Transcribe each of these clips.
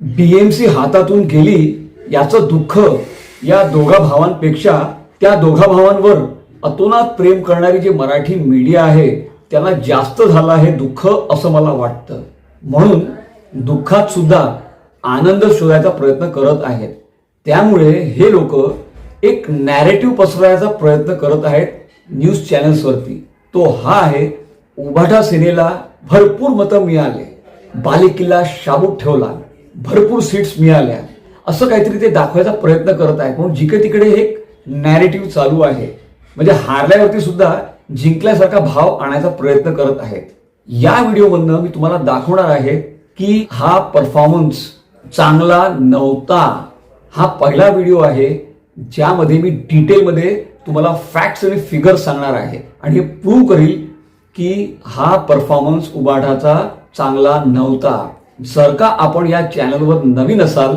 BMC हातातून गेली याचं दुःख या दोघा भावांपेक्षा त्या दोघा भावांवर अतोनात प्रेम करणारी जी मराठी मीडिया आहे त्यांना जास्त झालं हे दुःख असं मला वाटतं. म्हणून दुःखात सुद्धा आनंद शोधायचा प्रयत्न करत आहेत. त्यामुळे हे लोक एक नॅरेटिव्ह पसरवायचा प्रयत्न करत आहेत न्यूज चॅनल्सवरती तो हा आहे उभाटा सेनेला भरपूर मतं मिळाले. बालेकिल्ला शाबूत ठेवला. भरपूर सीट्स मिळाल्या. असं काहीतरी ते दाखवायचा प्रयत्न करत आहेत. म्हणून जिकडे तिकडे एक नॅरेटिव्ह चालू आहे. म्हणजे हारल्यावरती सुद्धा जिंकल्यासारखा भाव आणायचा प्रयत्न करत आहेत. या व्हिडिओमधनं मी तुम्हाला दाखवणार आहे की हा परफॉर्मन्स चांगला नव्हता. हा पहिला व्हिडिओ आहे ज्यामध्ये मी डिटेलमध्ये तुम्हाला फॅक्ट्स आणि फिगर्स सांगणार आहे. आणि हे प्रूव्ह करील की हा परफॉर्मन्स उबाठाचा चांगला नव्हता. जर का आपण या चॅनलवर नवीन असाल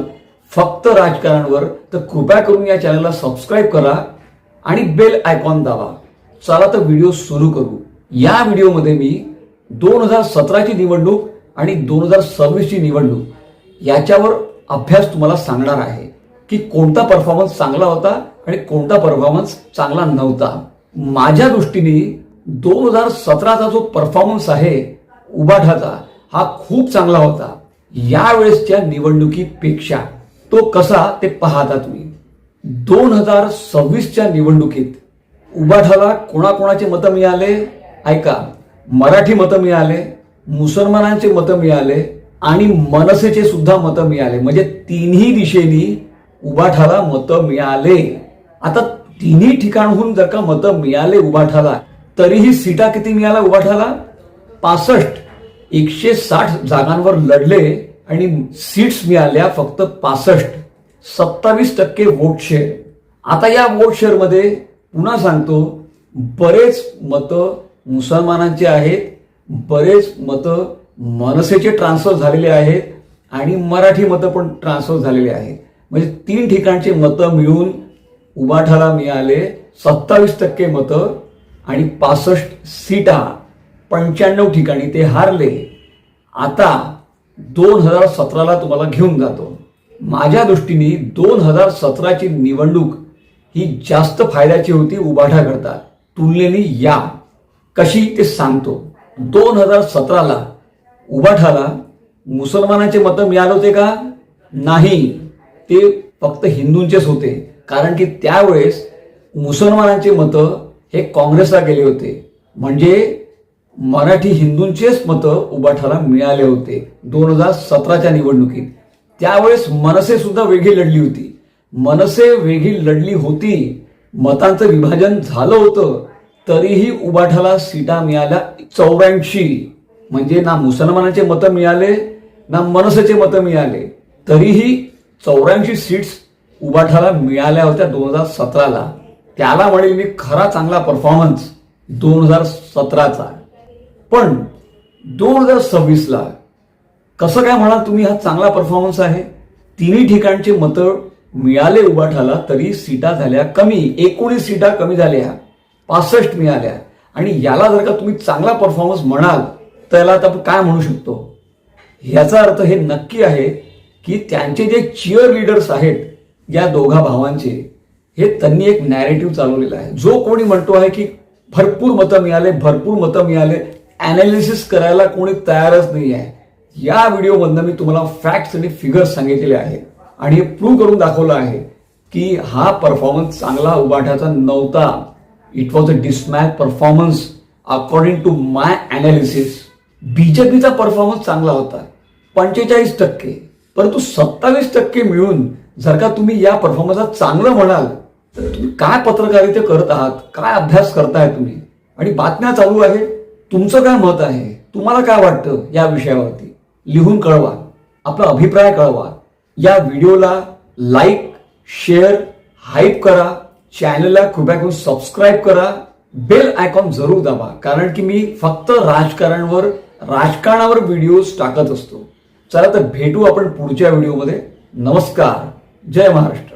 फक्त राजकारणवर तर कृपया करून या चॅनलला सबस्क्राईब करा आणि बेल आयकॉन दाबा. चला तर व्हिडिओ सुरू करू. या व्हिडिओमध्ये मी दोन हजार सतराची निवडणूक आणि दोन हजार सव्वीसची निवडणूक याच्यावर अभ्यास तुम्हाला सांगणार आहे की कोणता परफॉर्मन्स चांगला होता आणि कोणता परफॉर्मन्स चांगला नव्हता. माझ्या दृष्टीने दोन हजार सतराचा जो परफॉर्मन्स आहे उबाठाचा हा खूप चांगला होता. यावेळेसच्या निवडणुकीपेक्षा तो कसा ते पाहता तुम्ही. दोन हजार सव्वीसच्या निवडणुकीत उबाठाला कोणाकोणाचे मतं मिळाले? ऐका मराठी मतं मिळाले मुसलमानांचे मतं मिळाले आणि मनसेचे सुद्धा मतं मिळाले. म्हणजे तिन्ही दिशेनी उबाठाला मतं मिळाले. आता तिन्ही ठिकाणहून जर का मतं मिळाले उबाठाला तरीही सीटा किती मिळाला उबाठाला? पासष्ट. एकशे साठ जागांवर लढले आणि सीट्स मिळाल्या फक्त पासष्ट. सत्तावीस टक्के वोट शेअर आता या वोट शेअरमध्ये पुन्हा सांगतो बरेच मतं मुसलमानांचे आहेत बरेच मतं मनसेचे ट्रान्सफर झालेले आहेत आणि मराठी मतं पण ट्रान्सफर झालेले आहेत. म्हणजे तीन ठिकाणचे मतं मिळून उबाठाला मिळाले सत्तावीस टक्के मतं आणि पासष्ट सीटा पंच्याण्णव ठिकाणी ते हारले. आता दोन हजार सतराला तुम्हाला घेऊन जातो. माझ्या दृष्टीने दोन हजार सतराची निवडणूक ही जास्त फायद्याची होती उबाठाकरता तुलनेने या. कशी ते सांगतो. दोन हजार सतराला उबाठाला मुसलमानांचे मतं मिळाले होते का? नाही. ते फक्त हिंदूंचेच होते. कारण की त्यावेळेस मुसलमानांचे मतं हे काँग्रेसला गेले होते. म्हणजे मराठी हिंदूंचेच मतं उबाठाला मिळाले होते दोन हजार सतराच्या निवडणुकीत. त्यावेळेस मनसे सुद्धा वेगळी लढली होती. मनसे वेगळी लढली होती. मतांचं विभाजन झालं होतं. तरीही उबाठाला सीटा मिळाल्या चौऱ्याऐंशी. म्हणजे ना मुसलमानांचे मतं मिळाले ना मनसेचे मतं मिळाले. तरीही चौऱ्याऐंशी सीट्स उबाठाला मिळाल्या होत्या दोन हजार सतराला. त्याला म्हणेल मी खरा चांगला परफॉर्मन्स दोन हजार सतराचा. पण दोन हजार सव्वीसला कसं काय म्हणाल तुम्ही हा चांगला परफॉर्मन्स आहे? तिन्ही ठिकाणचे मतं मिळाले उभाठाला तरी सीटा झाल्या कमी. एकोणीस सीटा कमी झाल्या. पासष्ट मिळाल्या. आणि याला जर का तुम्ही चांगला परफॉर्मन्स म्हणाल तर याला आता आपण काय म्हणू शकतो? याचा अर्थ हे नक्की आहे की त्यांचे जे चिअर लीडर्स आहेत या दोघा भावांचे हे त्यांनी एक नॅरेटिव्ह चालवलेला आहे. जो कोणी म्हणतो आहे की भरपूर मतं मिळाले भरपूर मतं मिळाले अनालिसिस करायला कोणी तयारच नाही आहे या व्हिडिओमधनं मी तुम्हाला फॅक्ट्स आणि फिगर्स सांगितलेले आहेत. आणि हे प्रूव्ह करून दाखवलं आहे की हा परफॉर्मन्स चांगला उभाठाचा नव्हता. It was a dismatch performance according to my analysis बीजेपीचा performance चांगला होता. पंचेचाळीस टक्के. परंतु सत्तावीस टक्के मिळून जर का तुम्ही या परफॉर्मन्सला चांगलं म्हणाल तर तुम्ही काय पत्रकारिता करत आहात? काय अभ्यास करताय तुम्ही? आणि बातम्या चालू आहे. तुमचं काय मत आहे? तुम्हाला काय वाटतं या विषयावरती? लिहून कळवा. आपला अभिप्राय कळवा. या व्हिडिओला लाईक शेअर हाईप करा. चॅनलला कृपया करून सबस्क्राईब करा. बेल आयकॉन जरूर दाबा. कारण की मी फक्त राजकारणावर राजकारणावर व्हिडिओज टाकत असतो. चला तर भेटू आपण पुढच्या व्हिडिओमध्ये. नमस्कार. जय महाराष्ट्र.